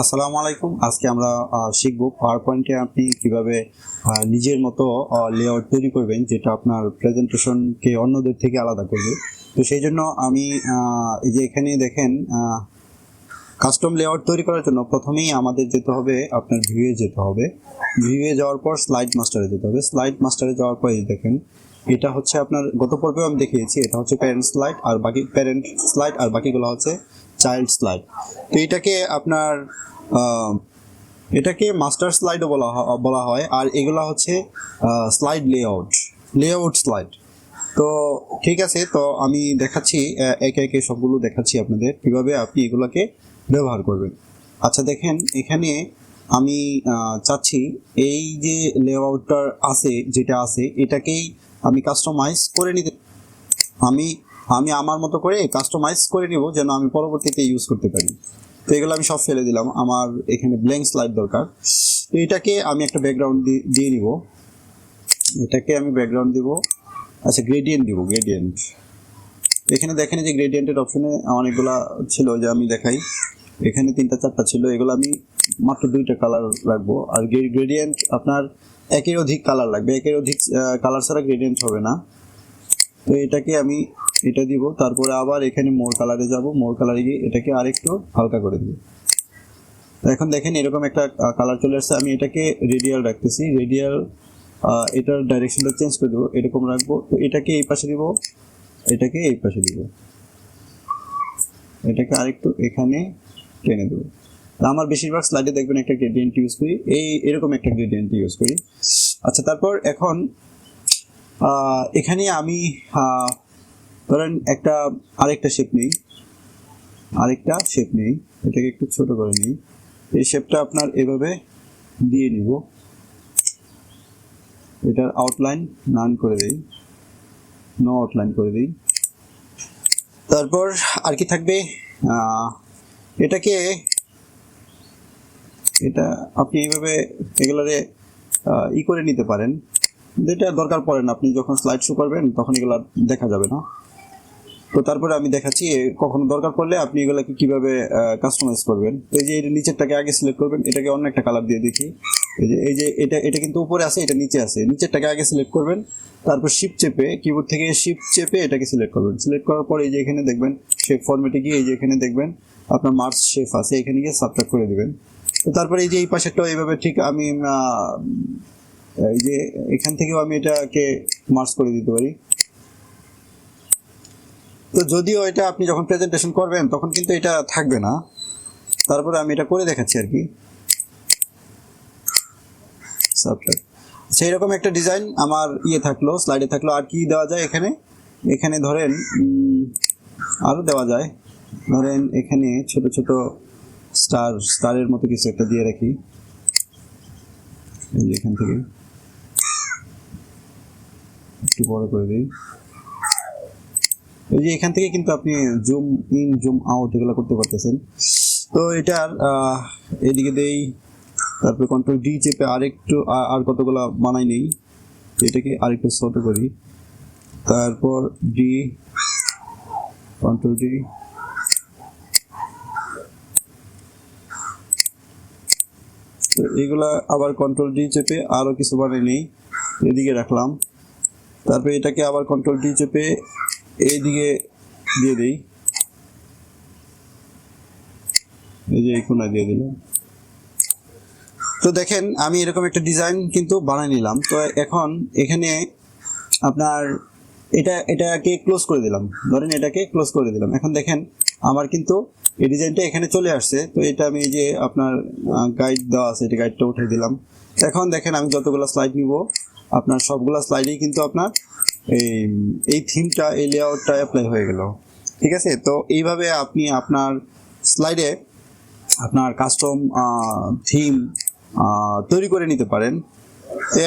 আসসালামু আলাইকুম। আজকে আমরা শিখব পাওয়ার পয়েন্টে আপনি কীভাবে নিজের মতো লেআউট তৈরি করবেন, যেটা আপনার প্রেজেন্টেশনকে অন্যদের থেকে আলাদা করবে। তো সেই জন্য আমি এই যে এখানে দেখেন কাস্টম লেআউট তৈরি করার জন্য প্রথমেই আমাদের যেতে হবে, আপনার ভিউয়ে যেতে হবে। ভিউয়ে যাওয়ার পর স্লাইড মাস্টারে যেতে হবে। স্লাইড মাস্টারে যাওয়ার পর দেখেন, এটা হচ্ছে আপনার, গত পর্বেও আমি দেখিয়েছি, এটা হচ্ছে প্যারেন্ট স্লাইড আর বাকি প্যারেন্ট স্লাইড আর বাকিগুলো হচ্ছে চাইল্ড স্লাইড। তো এটাকে আপনার এটাকে মাস্টার স্লাইডও বলা বলা হয়। আর এগুলা হচ্ছে স্লাইড লেআউট লেআউট স্লাইড। তো ঠিক আছে, তো আমি দেখাচ্ছি একে একে সবগুলো দেখাচ্ছি আপনাদের, কীভাবে আপনি এগুলোকে ব্যবহার করবেন। আচ্ছা দেখেন, এখানে আমি চাচ্ছি, এই যে লেআউটটার আছে, যেটা আছে, এটাকেই আমি কাস্টমাইজ করে নিতে আমি আমি আমার মতো করে কাস্টমাইজ করে নিব যেন আমি পরবর্তীতে ইউজ করতে পারি। তো এগুলো আমি সব ফেলে দিলাম। আমার এখানে ব্ল্যাঙ্ক স্লাইড দরকার। তো এটাকে আমি একটা ব্যাকগ্রাউন্ড দিয়ে নিব। এটাকে আমি ব্যাকগ্রাউন্ড দিব। আচ্ছা গ্রেডিয়েন্ট দিব গ্রেডিয়েন্ট এখানে দেখেন যে গ্রেডিয়েন্টের অপশনে অনেকগুলা ছিল যে আমি দেখাই। এখানে তিনটা, চারটা ছিল। এগুলো আমি মাত্র দুইটা কালার রাখব। আর গ্রেডিয়েন্ট আপনার একের অধিক কালার লাগবে। একের অধিক কালার ছাড়া গ্রেডিয়েন্ট হবে না। তো এটাকে আমি এটা দিব, তারপরে আবার এখানে মোর কালারে যাব মোর কালারে গিয়ে এটাকে আরেকটু হালকা করে দিব। এখন দেখেন এরকম একটা কালার চলে আসছে, আমি এটাকে রেডিয়াল রাখতেছি রেডিয়াল এটার ডাইরেকশনটা চেঞ্জ করে দেবো, এরকম রাখব, তো এটাকে এই পাশে দিব, এটাকে এই পাশে দিব। এটাকে আরেকটু এখানে টেনে দেবো। তা আমার বেশিরভাগ স্লাইডে দেখবেন একটা গ্রেডিয়েন্ট ইউজ করি, এই এরকম একটা গ্রেডিয়েন্ট ইউজ করি। আচ্ছা তারপর এখন এখানে আমি ধরেন একটা আরেকটা শেপ নেই। আরেকটা শেপ নেই। এটাকে একটু ছোট করে নিই। এই শেপটা আপনার এভাবে দিয়ে নিব। এটার আউটলাইন নান করে দিই। নো আউটলাইন করে দিই। তারপর আর কি থাকবে? এটাকে, এটা আপনি এইভাবে এগুলারে ই করে নিতে পারেন। যেটা দরকার পড়ে না। আপনি যখন স্লাইড শো করবেন, তখন এগুলো দেখা যাবে না। তো তারপরে আমি দেখাচ্ছি কখনো দরকার পড়লে আপনি এগুলোকে কীভাবে কাস্টমাইজ করবেন। এই যে এটা নিচেরটাকে আগে সিলেক্ট করবেন, এটাকে অন্য একটা কালার দিয়ে দেখি। এই যে এই যে এটা এটা কিন্তু উপরে আছে, এটা নিচে আছে। নিচেরটাকে আগে সিলেক্ট করবেন, তারপর শিপ চেপে কিবোর্ড থেকে শিপ চেপে এটাকে সিলেক্ট করবেন। সিলেক্ট করার পর এই যে এখানে দেখবেন শেপ ফরম্যাটে গিয়ে এই যে এখানে দেখবেন, আপনার মার্চ শেপ আছে, এখানে গিয়ে সাবট্রাক্ট করে দেবেন। তো তারপরে এই যে এই পাশেরটাও এইভাবে ঠিক আমি এই যে এখান থেকেও আমি এটাকে মার্চ করে দিতে পারি। তো যদিও এটা আপনি যখন প্রেজেন্টেশন করবেন, তখন কিন্তু এটা থাকবে না। তারপরে আমি এটা করে দেখাচ্ছি আর কি। সেই রকম একটা ডিজাইন আমার ইয়ে থাকল স্লাইডে থাকল। আর কি দেওয়া যায় এখানে? এখানে ধরেন আরও দেওয়া যায়। ধরেন এখানে ছোট ছোট স্টার স্টারের মতো কিছু একটা দিয়ে রাখি। এখান থেকে। একটু বড় করে দিই। এই যে এখান থেকে কিন্তু আপনি জুম ইন জুম আউট এগুলো করতে পারতেছেন। তো এটার এদিকে দেই, তারপরে কন্ট্রোল ডি চেপে আরেকটু আর কতগুলো বানাই নেই, এটাকে আরেকটু ছোট করি। তারপর ডি কন্ট্রোল ডি তো এগুলা আবার কন্ট্রোল ডি চেপে আরও কিছু বানিয়ে নেই, এদিকে রাখলাম। তারপরে এটাকে আবার কন্ট্রোল ডি চেপে এইদিকে দিয়ে দিই। এই যে এই কোনায় দিয়ে দিলাম। তো দেখেন, আমি এরকম একটা ডিজাইন কিন্তু বানিয়ে নিলাম। তো এখন এখানে আপনার এটা, এটাকে ক্লোজ করে দিলাম। ধরেন এটাকে ক্লোজ করে দিলাম। এখন দেখেন, আমার কিন্তু এই ডিজাইনটা এখানে চলে আসছে। তো এটা আমি এই যে আপনার গাইড দেওয়া আছে, এটা গাইডটা উঠে দিলাম। এখন দেখেন, আমি যতগুলো স্লাইড নিব আপনার সবগুলো স্লাইডেই কিন্তু আপনার এই এই থিমটা এই লেআউটটা অ্যাপ্লাই হয়ে গেল। ঠিক আছে? তো এইভাবে আপনি আপনার স্লাইডে আপনার কাস্টম থিম তৈরি করে নিতে পারেন।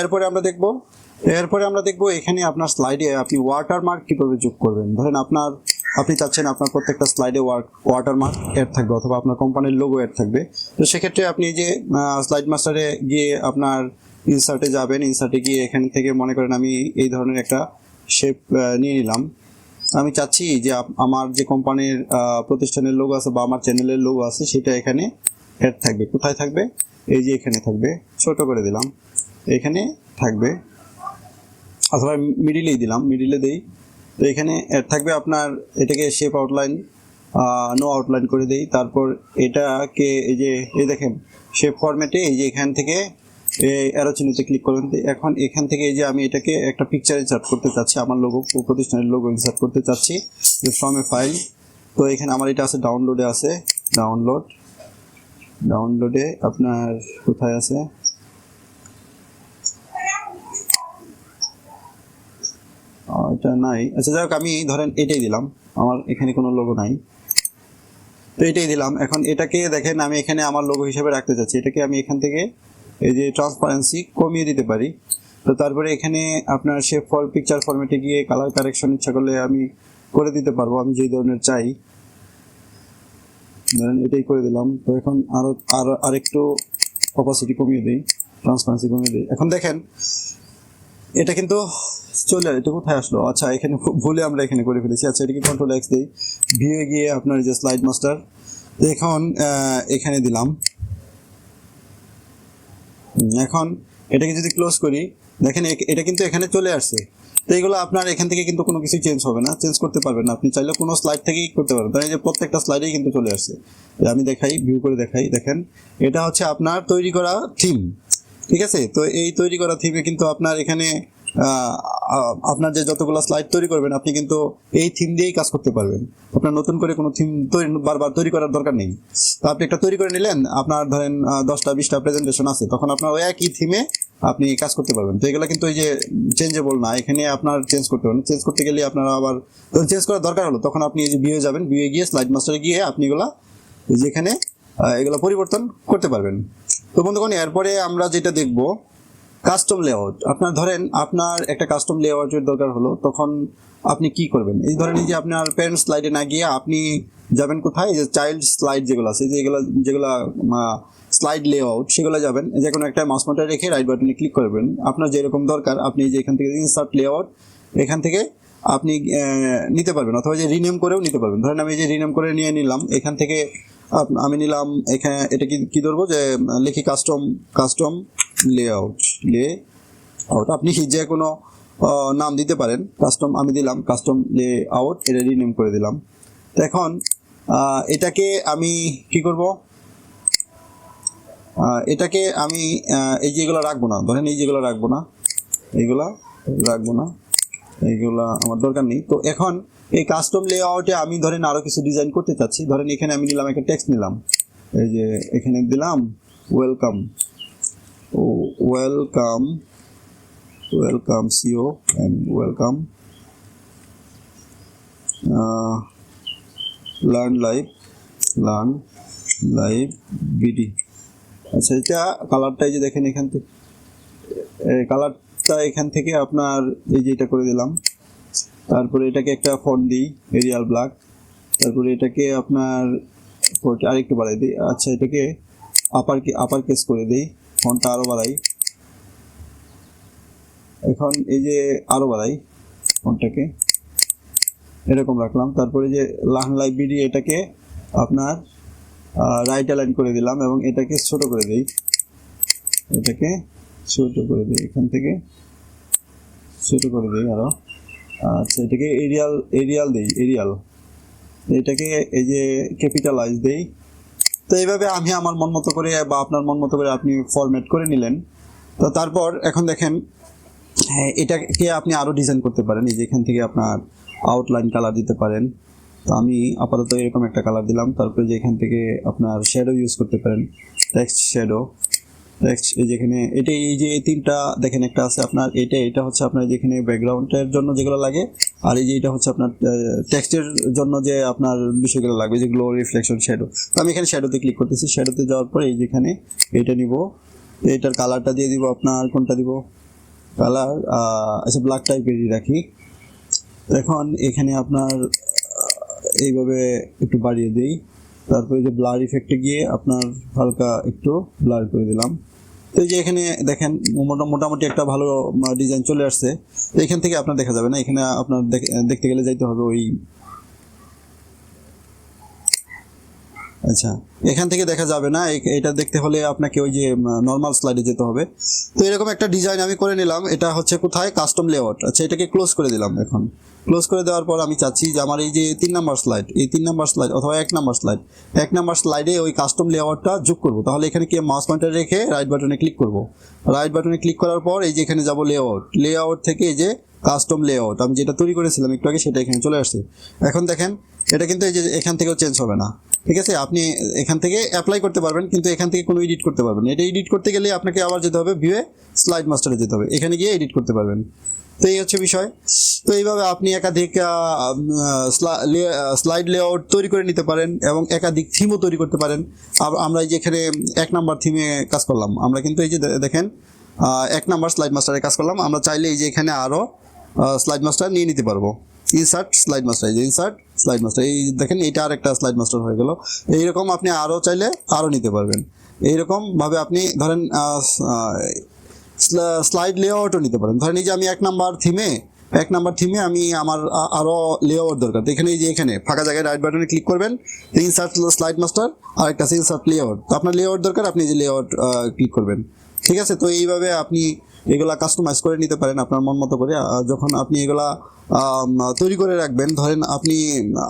এরপরে আমরা দেখব, এরপরে আমরা দেখব এখানে আপনার স্লাইডে আপনি ওয়াটারমার্ক কীভাবে যোগ করবেন। ধরেন আপনার, আপনি চাচ্ছেন আপনার প্রত্যেকটা স্লাইডে ওয়ার্ক ওয়াটারমার্ক অ্যাড থাকবে অথবা আপনার কোম্পানির লোগো অ্যাড থাকবে। তো সেক্ষেত্রে আপনি যে স্লাইড মাস্টারে গিয়ে আপনার ইনসার্টে যাবেন ইনসার্টে গিয়ে এখান থেকে মনে করেন আমি এই ধরনের একটা শেপ নিয়ে নিলাম। আমি চাচ্ছি যে আমার যে কোম্পানির প্রতিষ্ঠানের লোগো আছে বা আমার চ্যানেলের লোগো আছে, সেটা এখানে অ্যাড থাকবে। কোথায় থাকবে? এই যে এখানে থাকবে। ছোট করে দিলাম। এখানে থাকবে। অথবা মিডিলেই দিলাম। মিডিলে দেই। তো এখানে অ্যাড থাকবে আপনার, এটাকে শেপ আউটলাইন নো আউটলাইন করে দেই। তারপর এটাকে এই যে, এই দেখেন শেপ ফরম্যাটে এই যে এখান থেকে অ্যারো চিহ্নতে ক্লিক করবেন এখন এখান থেকে যে আমি এটাকে একটা পিকচার ইনসার্ট করতে চাচ্ছি, আমার লোগো প্রতিষ্ঠানের লোগো ইনসার্ট করতে চাচ্ছি, যে ফ্রম এ ফাইল তো এখানে আমার এটা আছে ডাউনলোডে আছে ডাউনলোড ডাউনলোডে আপনার কোথায় আছে? এটা নাই। আচ্ছা যাই হোক, আমি ধরেন এটাই দিলাম, আমার এখানে কোনো লোগো নাই। তো এটাই দিলাম। এখন এটাকে দেখেন, আমি এখানে আমার লোগো হিসেবে রাখতে চাচ্ছি। এটাকে আমি এখান থেকে এই যে ট্রান্সপারেন্সি কমিয়ে দিতে পারি। তো তারপরে এখানে আপনার শেপ ফর পিকচার ফরম্যাটে গিয়ে কালার কারেকশন ইচ্ছা করলে আমি করে দিতে পারব, আমি যেই ধরনের চাই। ধরেন এটাই করে দিলাম। তো এখন আরও আরও আরেকটু অপাসিটি কমিয়ে দিই ট্রান্সপারেন্সি কমিয়ে দিই। এখন দেখেন, এটা কিন্তু চলে এটা কোথায় আসলো? আচ্ছা এখানে ভুলে আমরা এখানে করে ফেলেছি। আচ্ছা এটাকে কন্ট্রোল এক্স দিই। ভিউয়ে গিয়ে আপনার যে স্লাইড মাস্টার এখন এখানে দিলাম। এখন এটাকে যদি ক্লোজ করি, দেখেন এটা কিন্তু এখানে চলে আসছে। তো এগুলো আপনার এখান থেকে কিন্তু কোনো কিছু চেঞ্জ হবে না চেঞ্জ করতে পারবেন না। আপনি চাইলে কোনো স্লাইড থেকেই করতে পারবেন। তাই যে প্রত্যেকটা স্লাইডেই কিন্তু চলে আসছে। আমি দেখাই ভিউ করে দেখাই, দেখেন। এটা হচ্ছে আপনার তৈরি করা থিম ঠিক আছে? তো এই তৈরি করা থিমে কিন্তু আপনার এখানে আপনার যে যতগুলো স্লাইড তৈরি করবেন, আপনি কিন্তু এই থিম দিয়েই কাজ করতে পারবেন। আপনার নতুন করে কোনো থিম তৈরি, বারবার তৈরি করার দরকার নেই। তো আপনি একটা তৈরি করে নিলেন, আপনার ধরেন দশটা, বিশটা প্রেজেন্টেশন আছে, তখন আপনার ওই একই থিমে আপনি কাজ করতে পারবেন। তো এগুলো কিন্তু এই যে চেঞ্জেবল না, এখানে আপনার চেঞ্জ করতে পারেন চেঞ্জ করতে গেলে আপনারা আবার চেঞ্জ করার দরকার হলো, তখন আপনি এই যে বিয়ে যাবেন বিয়ে গিয়ে স্লাইড মাস্টারে গিয়ে আপনি এগুলা যেখানে এগুলো পরিবর্তন করতে পারবেন। তো বন্ধুগণ, এরপরে আমরা যেটা দেখব কাস্টম লেআউট আপনার ধরেন, আপনার একটা কাস্টম লেআউটের দরকার হলো, তখন আপনি কি করবেন? এই ধরেন যে আপনার প্যারেন্টস স্লাইডে না গিয়ে আপনি যাবেন কোথায়? যে চাইল্ড স্লাইড যেগুলো আছে যেগুলো যেগুলো স্লাইড লেআউট সেগুলো যাবেন, যে কোনো একটা মাউস পয়েন্টার রেখে রাইট বাটনে ক্লিক করবেন। আপনার যেরকম দরকার, আপনি যে এখান থেকে ইনসার্ট লেআউট এখান থেকে আপনি নিতে পারবেন, অথবা যে রিনেম করেও নিতে পারবেন। ধরেন আমি যে রিনেম করে নিয়ে নিলাম, এখান থেকে আমি নিলাম, এখানে, এটা কি কি ধরবো? যে, লিখি custom custom layout layout আপনি যে কোনো নাম দিতে পারেন। কাস্টম আমি দিলাম কাস্টম লে আউট এটা রিনেম করে দিলাম। তো এখন এটাকে আমি কি করব? এটাকে আমি এই যেগুলো রাখব না। ধরেন এই যেগুলো রাখব না। এইগুলা রাখব না। এইগুলা আমার দরকার নেই। তো এখন এই কাস্টম লেআউটে আমি ধরেন আরও কিছু ডিজাইন করতে চাচ্ছি। ধরেন এখানে আমি নিলাম, একটা টেক্সট নিলাম। এই যে এখানে দিলাম welcome welcome welcome CO and welcome learn live learn live BD আচ্ছা এটা কালারটা এই যে দেখেন এখান থেকে। কালারটা এখান থেকে আপনার এই যে এটা করে দিলাম। তারপরে এটাকে একটা ফোন দিই এরিয়াল ব্ল্যাক তারপরে এটাকে আপনার আরেকটু বাড়াই দিই। আচ্ছা এটাকে আপার আপার কেস করে দিই। ফোনটা আরও বাড়াই। এখন এই যে আরও বাড়াই ফোনটাকে। এরকম রাখলাম। তারপরে যে লার্ন লাইব্রেরি এটাকে আপনার রাইট অ্যালাইন করে দিলাম এবং এটাকে ছোট করে দিই। এটাকে ছোট করে দিই এখান থেকে। ছোট করে দিই আরও। আচ্ছা এটাকে এরিয়াল এরিয়াল দিই এরিয়াল এটাকে এই যে ক্যাপিটালাইজ দেই। তো এইভাবে আমি আমার মন মতো করে বা আপনার মন মতো করে আপনি ফরম্যাট করে নিলেন। তো তারপর এখন দেখেন হ্যাঁ এটাকে আপনি আরও ডিজাইন করতে পারেন। এই যে এখান থেকে আপনার আউটলাইন কালার দিতে পারেন। তো আমি আপাতত এরকম একটা কালার দিলাম। তারপরে যে এখান থেকে আপনার শ্যাডো ইউজ করতে পারেন। টেক্সট শ্যাডো টেক্সট এই যেখানে এটা এই যে তিনটা দেখেন, একটা আছে আপনার, এটা এটা হচ্ছে আপনার যেখানে ব্যাকগ্রাউন্ডের জন্য যেগুলো লাগে আর এই যে এটা হচ্ছে আপনার টেক্সটের জন্য যে আপনার বিষয়গুলো লাগবে যেগুলো রিফ্লেকশন শ্যাডো তো আমি এখানে শ্যাডোতে ক্লিক করতেছি। শ্যাডোতে যাওয়ার পরে এই যেখানে এটা নিব, এটার কালারটা দিয়ে দিব আপনার, কোনটা দিব? কালার আচ্ছা ব্ল্যাক টাইপেরই রাখি। এখন এখানে আপনার এইভাবে একটু বাড়িয়ে দিই। তারপরে যে ব্লার ইফেক্টে গিয়ে আপনার হালকা একটু ব্লার করে দিলাম। তো এই যে এখানে দেখেন, মোটা- মোটামুটি একটা ভালো ডিজাইন চলে আসছে। তো এখান থেকে আপনার দেখা যাবে না। এখানে আপনার দেখ- দেখতে গেলে যাইতে হবে ওই আচ্ছা এখান থেকে দেখা যাবে না। এটা দেখতে হলে আপনাকে ওই যে নর্মাল স্লাইডে যেতে হবে। তো এরকম একটা ডিজাইন আমি করে নিলাম। এটা হচ্ছে কোথায়? কাস্টম লেআউট আচ্ছা এটাকে ক্লোজ করে দিলাম এখন। ক্লোজ করে দেওয়ার পর আমি চাচ্ছি যে আমার এই যে তিন নাম্বার স্লাইড এই তিন নাম্বার স্লাইড অথবা এক নাম্বার স্লাইড এক নাম্বার স্লাইডে ওই কাস্টম লেআউটটা যোগ করব। তাহলে এখানে কি মাউস পয়েন্টার রেখে রাইট বাটনে ক্লিক করব? রাইট বাটনে ক্লিক করার পর এই যে এখানে যাব লেআউট লেআউট থেকে এই যে কাস্টম লেআউট আমি যেটা তৈরি করেছিলাম একটু আগে সেটা এখানে চলে আসছে। এখন দেখেন, এটা কিন্তু এই যে এখান থেকেও চেঞ্জ হবে না। ঠিক আছে? আপনি এখান থেকে অ্যাপ্লাই করতে পারবেন, কিন্তু এখান থেকে কোনো এডিট করতে পারবেন। এটা এডিট করতে গেলে আপনাকে আবার যেতে হবে ভিউয়ে স্লাইড মাস্টারে যেতে হবে। এখানে গিয়ে এডিট করতে পারবেন। তো এই হচ্ছে বিষয়। তো এইভাবে আপনি একাধিক স্লাইড লেআউট তৈরি করে নিতে পারেন এবং একাধিক থিমও তৈরি করতে পারেন। আমরা এই যে এখানে এক নাম্বার থিমে কাজ করলাম। আমরা কিন্তু এই যে দেখেন এক নাম্বার স্লাইড মাস্টারে কাজ করলাম। আমরা চাইলে এই যে এখানে আরও স্লাইড মাস্টার নিয়ে নিতে পারব। Insert slide master insert slide master এই দেখেন এটা আর একটা স্লাইড মাস্টার হয়ে গেল। এইরকম আপনি আরও চাইলে আরও নিতে পারবেন। এইরকম ভাবে আপনি ধরেন স্লাইড লেআউটও নিতে পারেন। ধরেন এই যে আমি এক নাম্বার থিমে এক নাম্বার থিমে আমি আমার আরও আরও লেআউট দরকার। তো এখানে যে এখানে, ফাঁকা জায়গায় রাইট বাটনে ক্লিক করবেন ইনসার্ট স্লাইড মাস্টার আর একটা ইনসার্ট লেআউট তো আপনার লেআউট দরকার, আপনি যে লেআউট ক্লিক করবেন। ঠিক আছে? তো এইভাবে আপনি এগুলা কাস্টমাইজ করে নিতে পারেন আপনার মন মতো করে। যখন আপনি এগুলা তৈরি করে রাখবেন, ধরেন আপনি,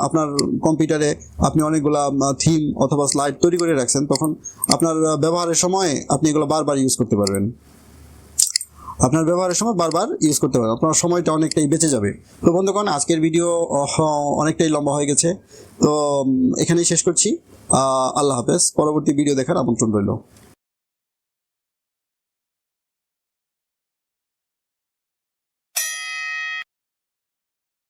আপনার কম্পিউটারে আপনি অনেকগুলা থিম অথবা স্লাইড তৈরি করে রাখছেন, তখন আপনার ব্যবহারের সময় আপনি এগুলো বারবার ইউজ করতে পারবেন। আপনার ব্যবহারের সময় বারবার ইউজ করতে পারবেন। আপনার সময়টা অনেকটাই বেঁচে যাবে। তো বন্ধুগণ, আজকের ভিডিও অনেকটাই লম্বা হয়ে গেছে। তো এখানেই শেষ করছি। আল্লাহ হাফেজ। পরবর্তী ভিডিও দেখার আমন্ত্রণ রইল।